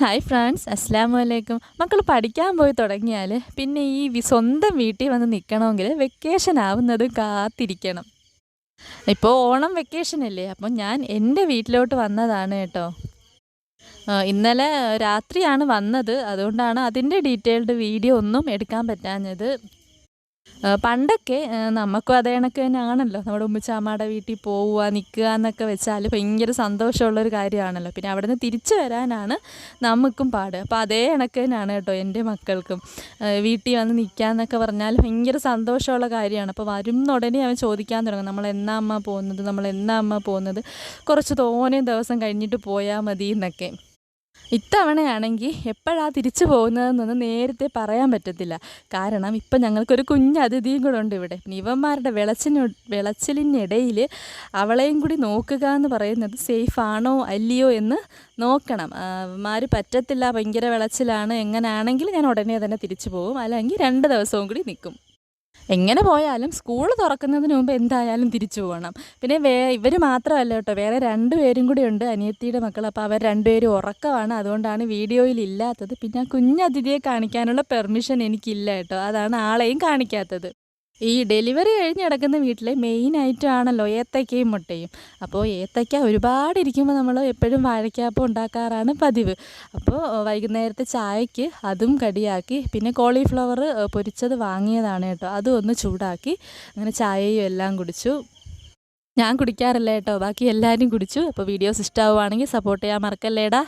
Hi friends അസ്സാം വലൈക്കും മക്കൾ പഠിക്കാൻ പോയി തുടങ്ങിയാൽ പിന്നെ ഈ സ്വന്തം വീട്ടിൽ വന്ന് നിൽക്കണമെങ്കിൽ വെക്കേഷൻ ആവുന്നത് കാത്തിരിക്കണം. ഇപ്പോൾ ഓണം വെക്കേഷൻ അല്ലേ? അപ്പം ഞാൻ എന്റെ വീട്ടിലോട്ട് വന്നതാണ് കേട്ടോ. ഇന്നലെ രാത്രിയാണ് വന്നത്. അതുകൊണ്ടാണ് അതിന്റെ ഡീറ്റെയിൽഡ് വീഡിയോ ഒന്നും എടുക്കാൻ പറ്റാഞ്ഞത്. പണ്ടൊക്കെ നമുക്കും അതേ കണക്ക് തന്നെ ആണല്ലോ നമ്മുടെ ഉമ്മച്ചാമ്മയുടെ വീട്ടിൽ പോവുക നിൽക്കുക എന്നൊക്കെ വെച്ചാൽ ഭയങ്കര സന്തോഷമുള്ളൊരു കാര്യമാണല്ലോ. പിന്നെ അവിടെ നിന്ന് തിരിച്ചു വരാനാണ് നമുക്കും പാട്. അപ്പോൾ അതേ കണക്ക് തന്നെയാണ് കേട്ടോ എന്റെ മക്കൾക്കും. വീട്ടിൽ വന്ന് നിൽക്കുക എന്നൊക്കെ പറഞ്ഞാൽ ഭയങ്കര സന്തോഷമുള്ള കാര്യമാണ്. അപ്പോൾ വരുന്ന ഉടനെ അവൻ ചോദിക്കാൻ തുടങ്ങും. നമ്മൾ എന്നാ അമ്മ പോകുന്നത്? നമ്മൾ എന്നാ അമ്മ പോകുന്നത്? കുറച്ച് തോനെ ദിവസം കഴിഞ്ഞിട്ട് പോയാൽ മതി എന്നൊക്കെ. ഇത്തവണയാണെങ്കിൽ എപ്പോഴാണ് തിരിച്ചു പോകുന്നതെന്നൊന്നും നേരത്തെ പറയാൻ പറ്റത്തില്ല. കാരണം ഇപ്പം ഞങ്ങൾക്കൊരു കുഞ്ഞ് അതിഥിയും കൂടെ ഉണ്ട് ഇവിടെ. ഇവന്മാരുടെ വിളച്ചിന് വിളച്ചിലിനിടയിൽ അവളെയും കൂടി നോക്കുക എന്ന് പറയുന്നത് സേഫ് ആണോ അല്ലയോ എന്ന് നോക്കണം. മാറി പറ്റത്തില്ല ഭയങ്കര വിളച്ചിലാണ് എങ്ങനെയാണെങ്കിൽ ഞാൻ ഉടനെ തന്നെ തിരിച്ചു പോകും. അല്ലെങ്കിൽ രണ്ട് ദിവസവും കൂടി നിൽക്കും. എങ്ങനെ പോയാലും സ്കൂൾ തുറക്കുന്നതിന് മുമ്പ് എന്തായാലും തിരിച്ചു പോകണം. പിന്നെ വേ ഇവർ മാത്രമല്ല കേട്ടോ വേറെ രണ്ട് പേരും കൂടി ഉണ്ട് അനിയത്തിയുടെ മക്കൾ അപ്പോൾ അവർ രണ്ടുപേരും ഉറക്കമാണ് അതുകൊണ്ടാണ് വീഡിയോയിൽ ഇല്ലാത്തത്. പിന്നെ കുഞ്ഞതിഥിയെ കാണിക്കാനുള്ള പെർമിഷൻ എനിക്കില്ല കേട്ടോ. അതാണ് ആളെയും കാണിക്കാത്തത്. ഈ ഡെലിവറി കഴിഞ്ഞ് കിടക്കുന്ന വീട്ടിലെ മെയിൻ ആണല്ലോ ഏത്തയ്ക്കയും മുട്ടയും. അപ്പോൾ ഏത്തക്ക ഒരുപാട് ഇരിക്കുമ്പോൾ നമ്മൾ എപ്പോഴും വാഴയ്ക്കാപ്പം ഉണ്ടാക്കാറാണ് പതിവ്. അപ്പോൾ വൈകുന്നേരത്തെ ചായയ്ക്ക് അതും കടിയാക്കി പിന്നെ കോളിഫ്ലവർ പൊരിച്ചത് വാങ്ങിയതാണ് കേട്ടോ. അതും ഒന്ന് ചൂടാക്കി അങ്ങനെ ചായയും എല്ലാം കുടിച്ചു. ഞാൻ കുടിക്കാറില്ല കേട്ടോ. ബാക്കി എല്ലാവരും കുടിച്ചു. അപ്പോൾ വീഡിയോസ് ഇഷ്ടമാവുകയാണെങ്കിൽ സപ്പോർട്ട് ചെയ്യാൻ മറക്കല്ലേടാ.